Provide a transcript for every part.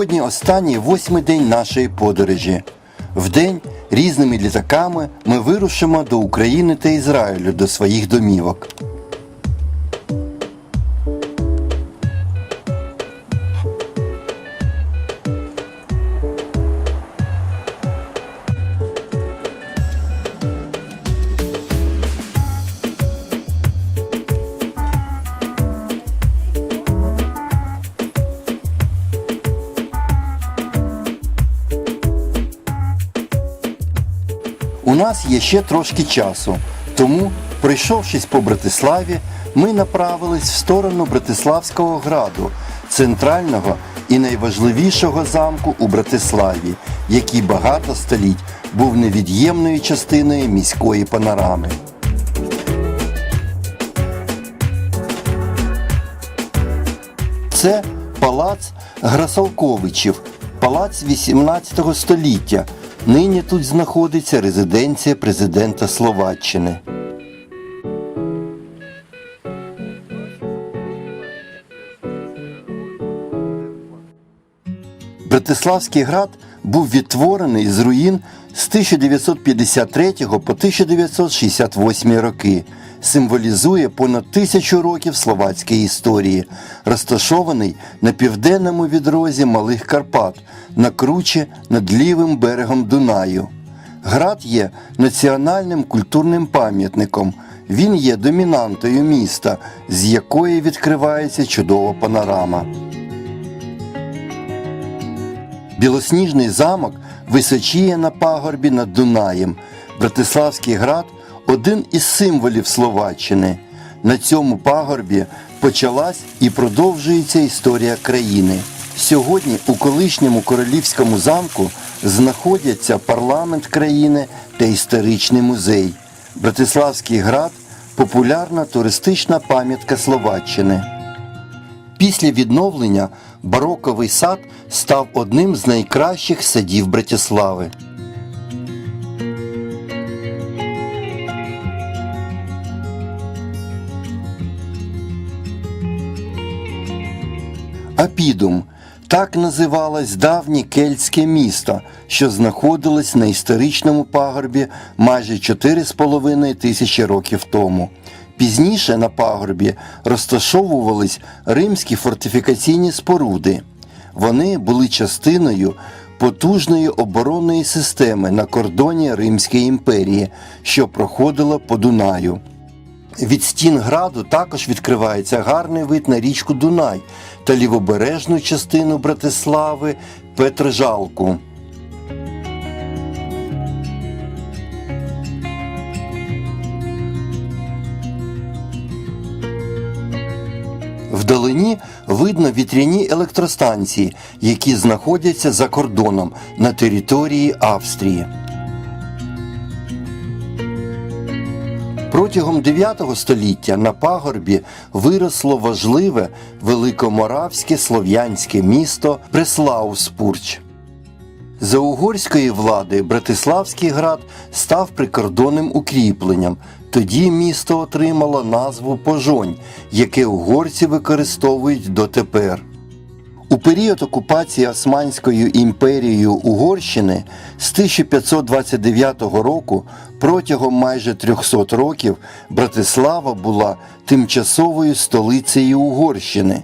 Сьогодні останній восьмий день нашої подорожі. Вдень різними літаками ми вирушимо до України та Ізраїлю до своїх домівок. У нас є ще трошки часу, тому, пройшовшись по Братиславі, ми направились в сторону Братиславського граду, центрального і найважливішого замку у Братиславі, який багато століть був невід'ємною частиною міської панорами. Це палац Грасалковичів, палац 18 століття. Нині тут знаходиться резиденція президента Словаччини. Братиславський град був відтворений з руїн з 1953 по 1968 роки. Символізує понад тисячу років словацької історії, розташований на південному відрозі Малих Карпат, на круче над лівим берегом Дунаю. Град є національним культурним пам'ятником. Він є домінантою міста, з якої відкривається чудова панорама. Білосніжний замок височіє на пагорбі над Дунаєм. Братиславський град один із символів Словаччини. На цьому пагорбі почалась і продовжується історія країни. Сьогодні у колишньому королівському замку знаходяться парламент країни та історичний музей. Братиславський град популярна туристична пам'ятка Словаччини. Після відновлення бароковий сад став одним з найкращих садів Братислави. Апідум так називалось давнє кельтське місто, що знаходилось на історичному пагорбі майже 4,5 тисячі років тому. Пізніше на пагорбі розташовувались римські фортифікаційні споруди. Вони були частиною потужної оборонної системи на кордоні Римської імперії, що проходила по Дунаю. Від стін граду також відкривається гарний вид на річку Дунай та лівобережну частину Братислави Петржалку. Вдалині видно вітряні електростанції, які знаходяться за кордоном на території Австрії. Протягом 9 століття на пагорбі виросло важливе великоморавське слов'янське місто Преслауспурч. За угорської влади Братиславський град став прикордонним укріпленням. Тоді місто отримало назву Пожонь, яке угорці використовують дотепер. У період окупації Османською імперією Угорщини з 1529 року протягом майже 300 років Братислава була тимчасовою столицею Угорщини.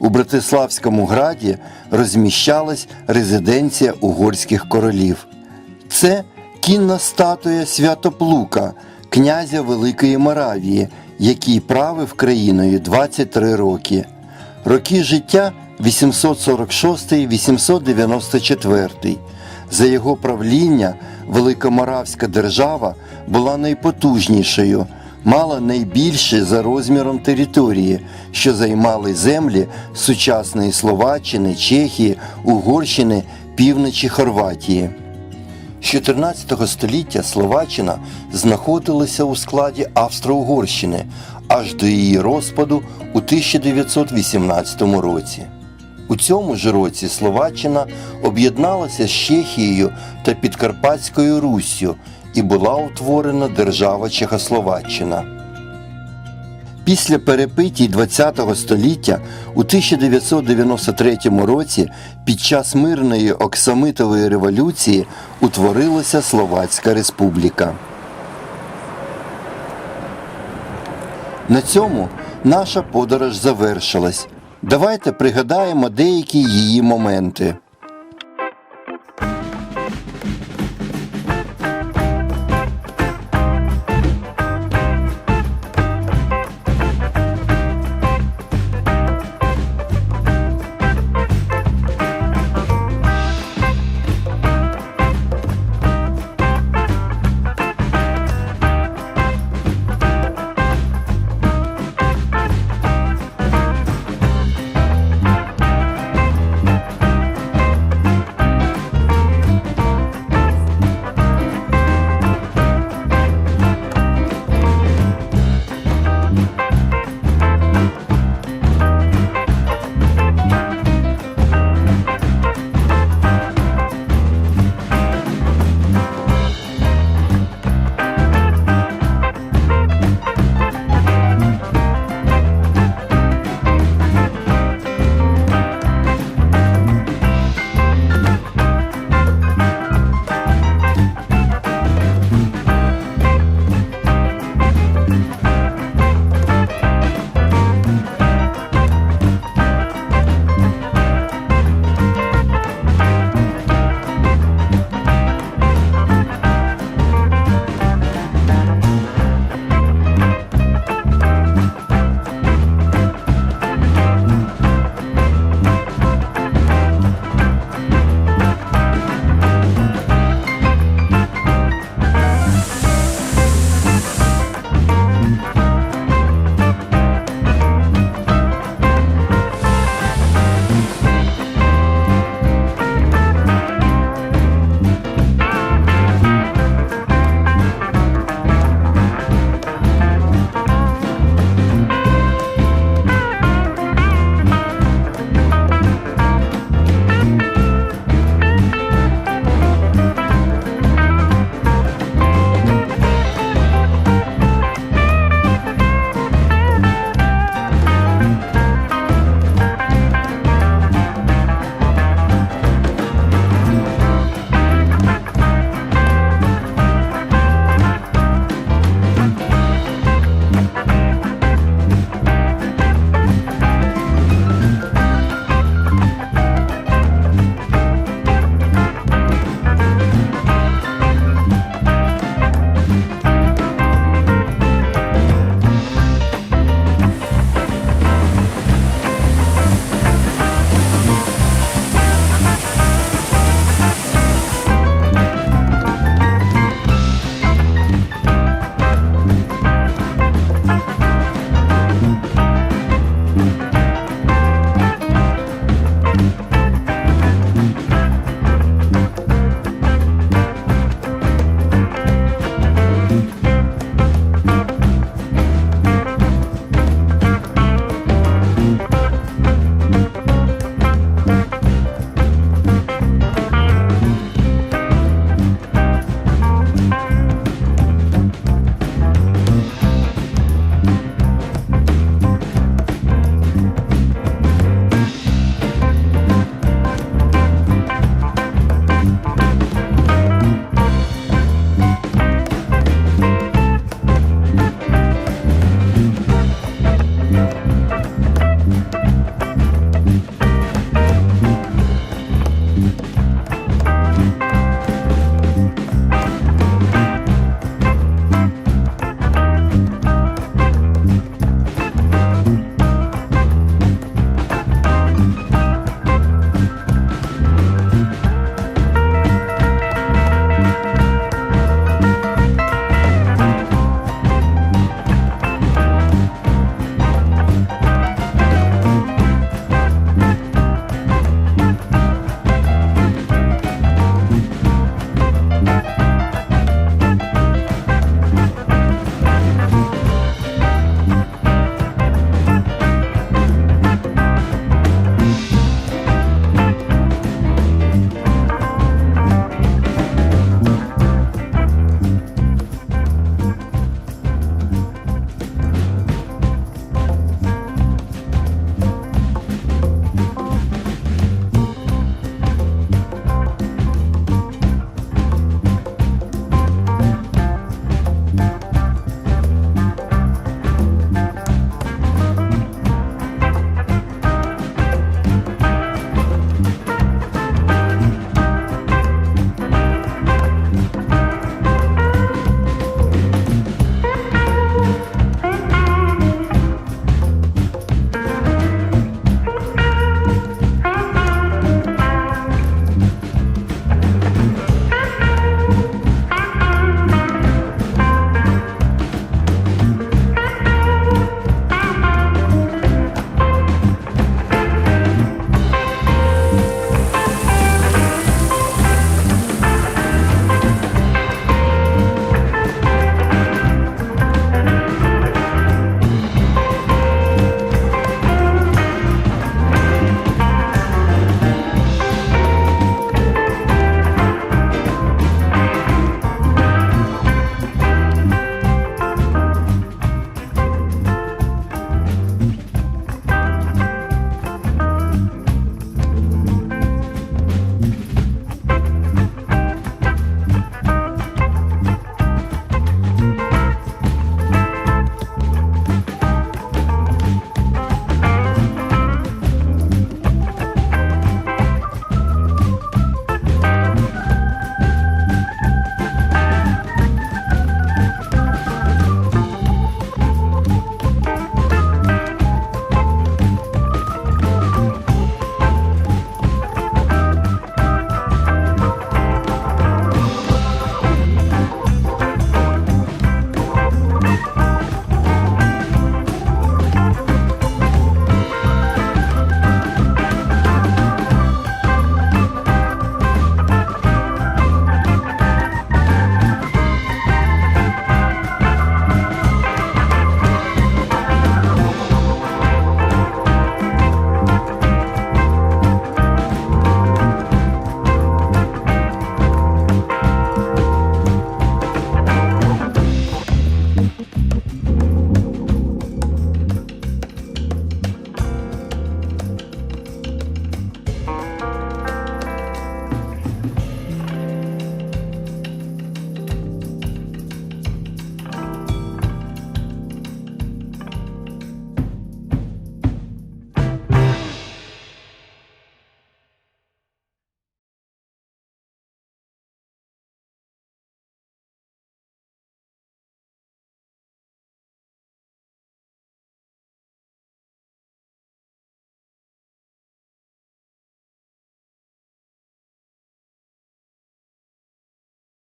У Братиславському граді розміщалась резиденція угорських королів. Це кінна статуя Святоплука, князя Великої Моравії, який правив країною 23 роки. Роки життя 846-894. За його правління Великоморавська держава була найпотужнішою, мала найбільше за розміром території, що займали землі сучасної Словаччини, Чехії, Угорщини, півночі Хорватії. З 14 століття Словаччина знаходилася у складі Австро-Угорщини аж до її розпаду у 1918 році. У цьому ж році Словаччина об'єдналася з Чехією та Підкарпатською Руссю і була утворена держава Чехословаччина. Після перепитій ХХ століття у 1993 році під час мирної Оксамитової революції утворилася Словацька Республіка. На цьому наша подорож завершилась. Давайте пригадаємо деякі її моменти.